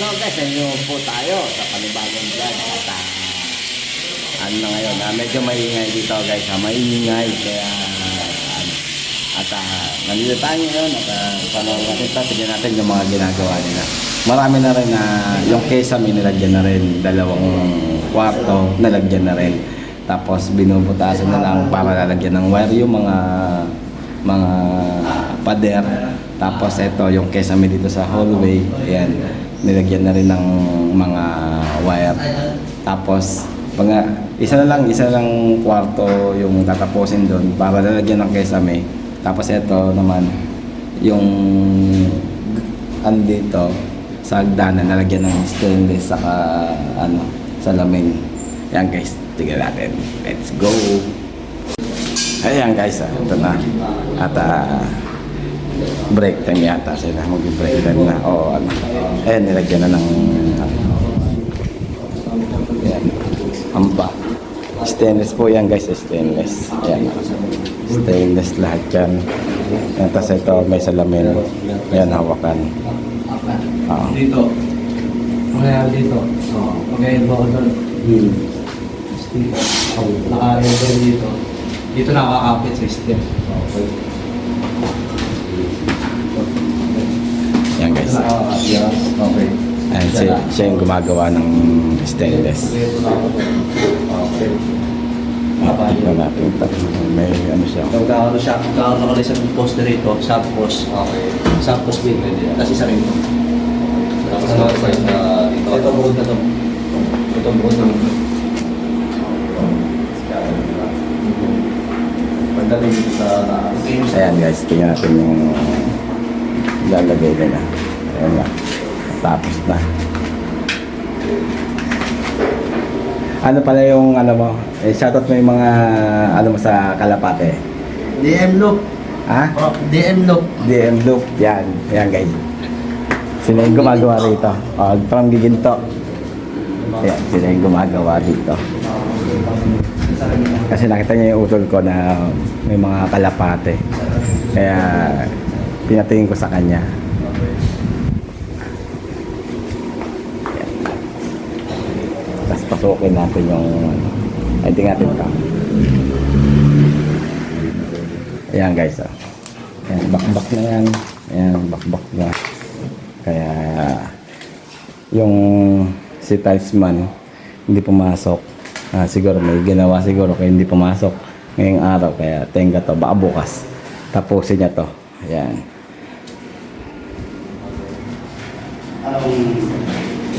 So guys, ayun po tayo sa panibagong vlog at ah, ano na ngayon, ah, medyo maingay dito guys, ah, maingay kaya ano, at uh, nandito tayo ngayon at uh, sana makita, tignan natin yung mga ginagawa nila. Marami na rin na yung kesame nilagyan na rin, dalawang kwarto nalagyan na rin. Tapos binubutasan na lang para lalagyan ng wire yung mga mga pader. Tapos ito yung kesame dito sa hallway, ayan, nilagyan na rin ng mga wire. Tapos pag isa na lang, isa na lang kwarto yung tatapusin doon para lalagyan ng kesame. Tapos ito naman yung andito sa hagdanan nalagyan ng stainless saka ano salamin. Yan guys, tignan natin. Let's go. Ayan guys, ah, ito na. At ah, break time yata sila. Mag-break time na. O ano. Ayan, nilagyan na ng. Ayan. Amba. Stainless po yan guys, stainless. Ayan. Stainless lahat yan. Ayan, tapos ito may salamin. Ayan, hawakan. Oo. Dito. Kaya dito. Oo. Kaya ba ako doon? Hmm. Dito. Naka-level dito. Dito nakakapit sa step. Okay. Guys. Yes. Okay. Ayan, siya, siya yung gumagawa ng stainless. Na. Okay. Tignan natin ito. May ano siya. Nagkakaroon siya, nagkakaroon ako sa poster rito, sub post. Okay. Sub post din. Tapos isa rin ito. Tapos size na dito. Ito bukod na to. Ito bukod na to. Pagdating sa taas. Ayan guys, tingnan natin yung lalagay nila. Ayan na. Tapos na. Ano pala yung ano mo? Eh, shoutout mo yung mga ano mo sa Kalapate. DM loop. Ha? Oh, DM loop. DM loop. Yan. Yan guys. Sila yung gumagawa rito. Oh, from Giginto. Yan, sila yung gumagawa dito. Kasi nakita niya yung utol ko na may mga kalapate. Kaya pinatingin ko sa kanya. Yan. Tapos pasukin natin yung ay tingnan natin ito. Ayan guys. Oh. Ayan, bakbak na yan. Ayan, bakbak na. Kaya yung si Tilesman hindi pumasok. Ah, siguro may ginawa siguro kaya hindi pumasok ngayong araw. Kaya tenga to. Baka bukas. Tapusin niya to. Ayan.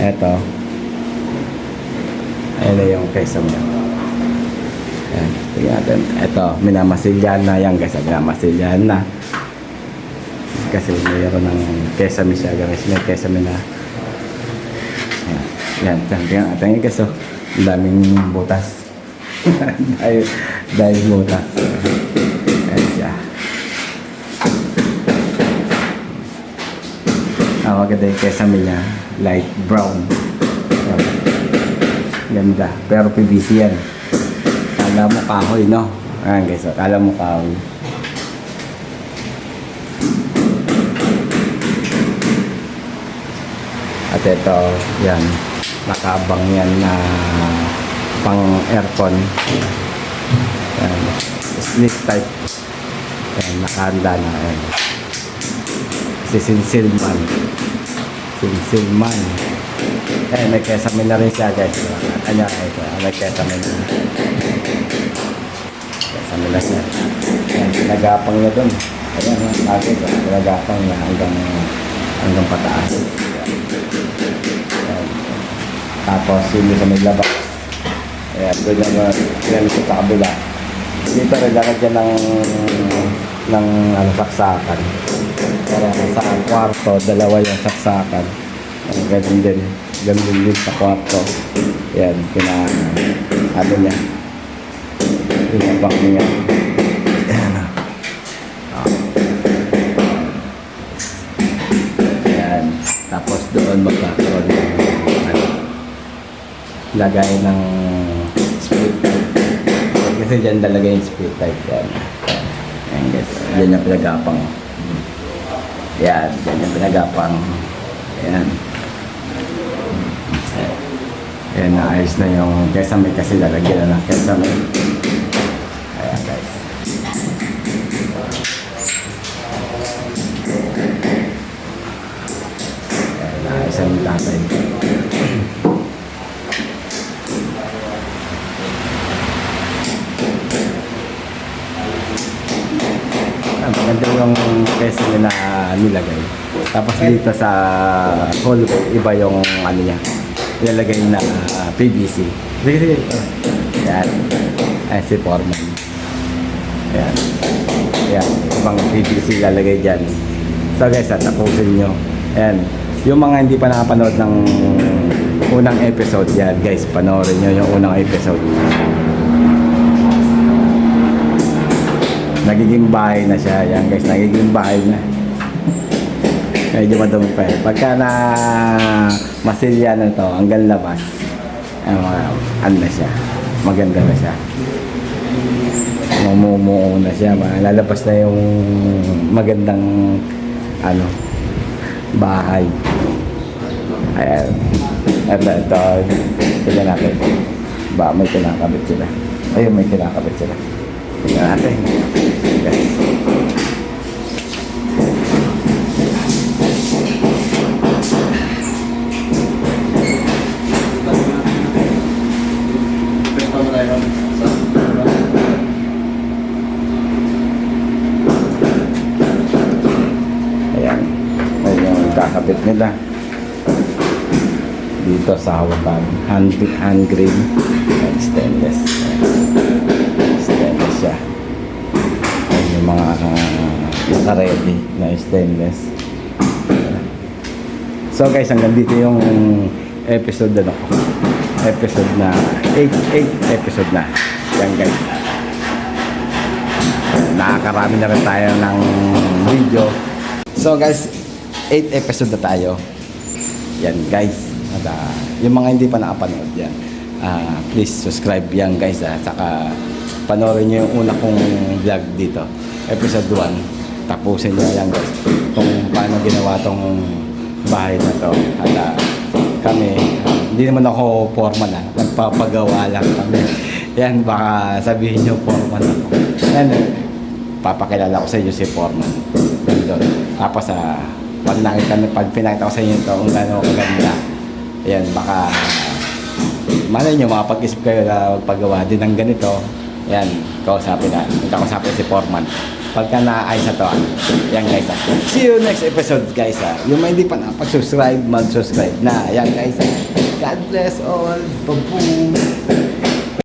Eto. Ayan na yung kesam niya. Ayan, tingnan natin. Ito, minamasilyan na yan guys. Minamasilyan na. Kasi mayroon ng kesame siya guys. May kesame na. Ayan, yan. Tingnan natin yung keso. Ang daming butas. dahil, dahil butas. Ayan siya. Ah, maganda yung kesame niya. Light brown. Ayan. Ganda. Pero PVC yan. Kala mo kahoy, no? Ayan guys, kala mo kahoy. At ito, yan. Nakabang yan na pang aircon. Yan. Sleep type. Yan, nakahanda na. Yan. Si Sinsilman. Sinsilman. Eh, may kesame na rin siya guys. Ano, ito, may kesame na. Kesame na siya. Ayan, pinagapang niya dun. Ayan, bakit? Pinagapang niya hanggang hanggang pataas. Tapos, yung sa may labas. Ayan, doon yung uh, yan sa kabila. Dito rin lang dyan ng ng ano, saksakan. Para sa kwarto, dalawa yung saksakan. Ang ganun din. Ganun din sa kwarto. Yan, pina, ano niya. Pinabak niya. Yan. ah. Yan. Tapos doon magkakaroon ng ano, lagay ng split type. Kasi dyan talaga yung split type. Yan. Yan guys. Yan yung pinagapang. Yan. Yan yung pinagapang. Yan. Ayan, naayos na yung kesame kasi lalagyan na ng kesame. Ayan guys. Ayan, naayos na yung tatay. Ah, maganda yung kesame na nilagay. Tapos dito sa hallway, iba yung ano niya. Ilalagay na ah, PVC. Sige, sige. Yan. Ayan si Foreman. Ayan. Ayan. Ibang PVC ilalagay dyan. So guys, at tapusin nyo. Ayan. Yung mga hindi pa nakapanood ng unang episode yan, guys, panoorin nyo yung unang episode. Nagiging bahay na siya. Yan guys, nagiging bahay na. Medyo madumi pa eh. Pagka na masilya na to, hanggang labas, ay mga, ano na siya, maganda na siya. Mamumuo na siya, lalabas na yung magandang, ano, bahay. Ayan. Ito, ito, tignan natin. Ba, may kinakabit sila. Ayun, may kinakabit sila. Tignan natin. Yes. Sa hawakan. Hand, hand green. Ayan, stainless. Stainless siya. Ayan yung mga uh, naka-ready na stainless. So guys, hanggang dito yung episode na ko. Episode na 8, 8 episode na. Yan guys. Nakakarami na rin tayo ng video. So guys, 8 episode na tayo. Yan guys. At, ah, yung mga hindi pa nakapanood yan, ah, please subscribe yan guys. ah. saka panoorin nyo yung una kong vlog dito. Episode 1. Tapusin nyo yan guys. Kung paano ginawa tong bahay na to. At ah, kami, hindi naman ako foreman ah. Nagpapagawa lang kami. Yan, baka sabihin nyo foreman ako. Yan, eh, papakilala ko sa inyo si foreman. Ganun. Tapos sa pag nakita pag pinakita ko sa inyo ito kung gaano kaganda. Ayan, baka malay nyo, makapag-isip kayo na magpagawa din ng ganito. Ayan, kausapin na. Kausapin si Foreman. Pagka naayos na to, ah. Ayan guys, ah. See you next episode guys, ah. Yung mga hindi pa nakapag-subscribe, mag-subscribe na. Ayan guys, ah. God bless all. Baboom.